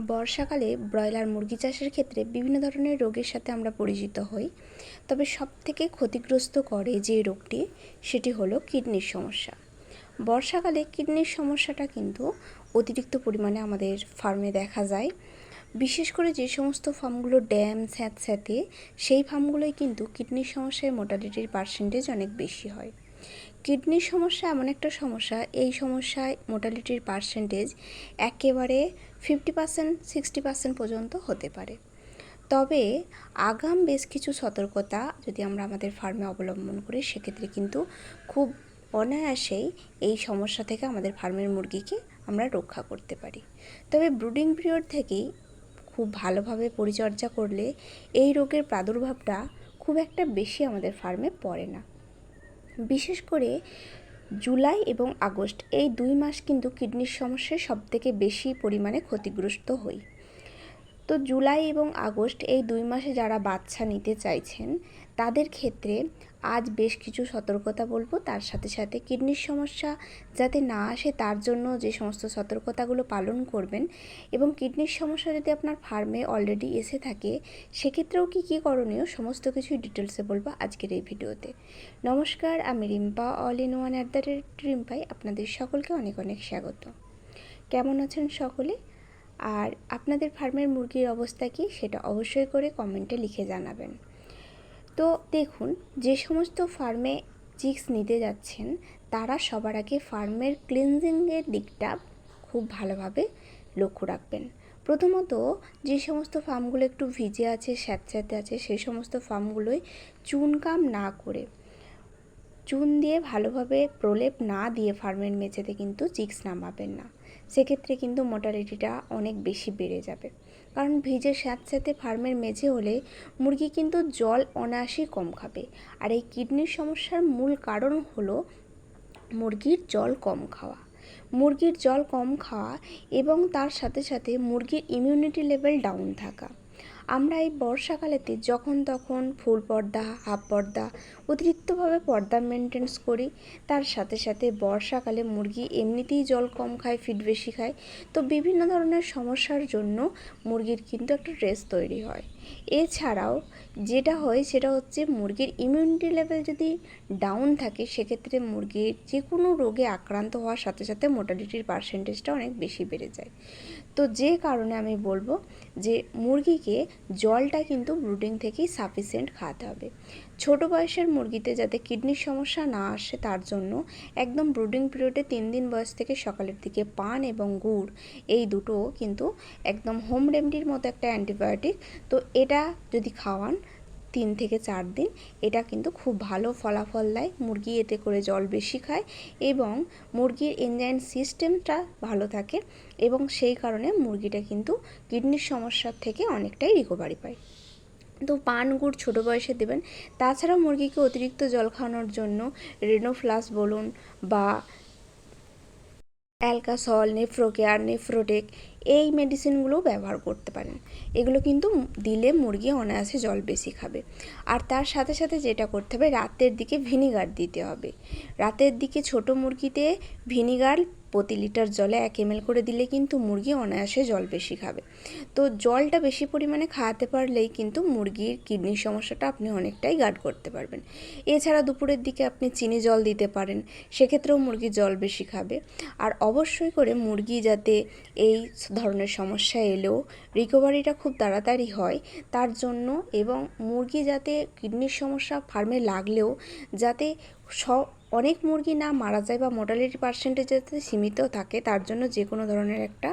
বর্ষাকালে ব্রয়লার মুরগি চাষের ক্ষেত্রে বিভিন্ন ধরনের রোগের সাথে আমরা পরিচিত হই। তবে সবথেকে ক্ষতিগ্রস্ত করে যে রোগটি, সেটি হলো কিডনির সমস্যা। বর্ষাকালে কিডনির সমস্যাটা কিন্তু অতিরিক্ত পরিমাণে আমাদের ফার্মে দেখা যায়। বিশেষ করে যে সমস্ত ফার্মগুলো ড্যাম, স্যাঁতস্যাঁতে, সেই ফার্মগুলোই কিন্তু কিডনির সমস্যায় মোটালিটির পার্সেন্টেজ অনেক বেশি হয়। কিডনির সমস্যা এমন একটা সমস্যা, এই সমস্যায় মোটালিটির পার্সেন্টেজ একেবারে ফিফটি পার্সেন্ট সিক্সটি পার্সেন্ট পর্যন্ত হতে পারে। তবে আগাম বেশ কিছু সতর্কতা যদি আমরা আমাদের ফার্মে অবলম্বন করি, সেক্ষেত্রে কিন্তু খুব অনায়াসেই এই সমস্যা থেকে আমাদের ফার্মের মুরগিকে আমরা রক্ষা করতে পারি। তবে ব্রুডিং পিরিয়ড থেকেই খুব ভালোভাবে পরিচর্যা করলে এই রোগের প্রাদুর্ভাবটা খুব একটা বেশি আমাদের ফার্মে পড়ে না। বিশেষ করে জুলাই এবং আগস্ট, এই দুই মাস কিন্তু কিডনির সমস্যায় সবথেকে বেশি পরিমাণে ক্ষতিগ্রস্ত হই। তো জুলাই এবং আগস্ট এই দুই মাসে যারা বাচ্চা নিতে চাইছেন, তাদের ক্ষেত্রে আজ বেশ কিছু সতর্কতা বলব। তার সাথে সাথে কিডনির সমস্যা যাতে না আসে, তার জন্য যে সমস্ত সতর্কতাগুলো পালন করবেন এবং কিডনির সমস্যা যদি আপনার ফার্মে অলরেডি এসে থাকে, সেক্ষেত্রেও কি, কী করণীয়, সমস্ত কিছুই ডিটেলসে বলব আজকের এই ভিডিওতে। নমস্কার, আমি Rimpa all in one at the rate রিম্পাই, আপনাদের সকলকে অনেক অনেক স্বাগত। কেমন আছেন সকলে? আর আপনাদের ফার্মের মুরগির অবস্থা কী সেটা অবশ্যই করে কমেন্টে লিখে জানাবেন। তো দেখুন, যে সমস্ত ফার্মে চিক্স নিতে যাচ্ছেন, তারা সবার আগে ফার্মের ক্লিনজিংয়ের দিকটা খুব ভালোভাবে লক্ষ্য রাখবেন। প্রথমত, যে সমস্ত ফার্মগুলো একটু ভিজে আছে, স্যাঁতস্যাঁতে আছে, সেই সমস্ত ফার্মগুলোই চুনকাম না করে, চুন দিয়ে ভালোভাবে প্রলেপ না দিয়ে ফার্মের মেঝেতে কিন্তু চিক্স নামাবেন না। সেক্ষেত্রে কিন্তু মোটালিটিটা অনেক বেশি বেড়ে যাবে। কারণ ভিজে স্যাঁতস্যাঁতে ফার্মের মেঝে হলে মুরগি কিন্তু জল অনায়াসেই কম খাবে। আর এই কিডনির সমস্যার মূল কারণ হলো মুরগির জল কম খাওয়া। মুরগির জল কম খাওয়া এবং তার সাথে সাথে মুরগির ইমিউনিটি লেভেল ডাউন থাকা। আমরা এই বর্ষাকালেতে যখন তখন ফুল পর্দা, হাফ পর্দা, অতিরিক্তভাবে পর্দা মেনটেন্স করি, তার সাথে সাথে বর্ষাকালে মুরগি এমনিতেই জল কম খায় ফিড বেশি খায়। তো বিভিন্ন ধরনের সমস্যার জন্য মুরগির কিন্তু একটা ড্রেস তৈরি হয়। এছাড়াও যেটা হয় সেটা হচ্ছে মুরগির ইমিউনিটি লেভেল যদি ডাউন থাকে, সেক্ষেত্রে মুরগির যে কোনো রোগে আক্রান্ত হওয়ার সাথে সাথে মোটালিটির পার্সেন্টেজটা অনেক বেশি বেড়ে যায়। তো যে কারণে আমি বলব যে মুরগিকে জলটা কিন্তু ব্রুডিং থেকেই সাফিসিয়েন্ট খাওয়াতে হবে। ছোট বয়সের মুরগিতে যাতে কিডনির সমস্যা না আসে, তার জন্য একদম ব্রুডিং পিরিয়ডে তিন দিন বয়স থেকে সকালের দিকে পান এবং গুড়, এই দুটো কিন্তু একদম হোম রেমডির মতো একটা অ্যান্টিবায়োটিক তো এটা যদি খাওয়ান তিন থেকে চার দিন, এটা কিন্তু খুব ভালো ফলাফল দেয়। মুরগি এতে করে জল বেশি খায় এবং মুরগির এনজাইন সিস্টেমটা ভালো থাকে এবং সেই কারণে মুরগিটা কিন্তু কিডনির সমস্যার থেকে অনেকটাই রিকভারি পায়। তো পান গুড় ছোটো বয়সে দেবেন। তাছাড়াও মুরগিকে অতিরিক্ত জল খাওয়ানোর জন্য রেনোফ্লাস বলুন বা অ্যালকাসল, নেফ্রোকেয়ার, নেফ্রোটেক এই মেডিসিনগুলো ব্যবহার করতে পারেন। এগুলো কিন্তু দিলে মুরগি অনায়াসে জল বেশি খাবে। আর তার সাথে সাথে যেটা করতে হবে, রাতের দিকে ভিনিগার দিতে হবে। রাতের দিকে ছোট মুরগিতে ভিনিগার প্রতি লিটার জলে এক এম করে দিলে কিন্তু মুরগি অনায়াসে জল বেশি খাবে। তো জলটা বেশি পরিমাণে খাওয়াতে পারলেই কিন্তু মুরগির কিডনির সমস্যাটা আপনি অনেকটাই গার্ড করতে পারবেন। এছাড়া দুপুরের দিকে আপনি চিনি জল দিতে পারেন, সেক্ষেত্রেও মুরগি জল বেশি খাবে। আর অবশ্যই করে মুরগি যাতে এই ধরনের সমস্যা এলেও রিকভারিটা খুব তাড়াতাড়ি হয়, তার জন্য এবং মুরগি যাতে কিডনির সমস্যা ফার্মে লাগলেও যাতে অনেক মুরগি না মারা যায় বা মর্টালিটি পার্সেন্টেজ যাতে সীমিত থাকে, তার জন্য যে কোনো ধরনের একটা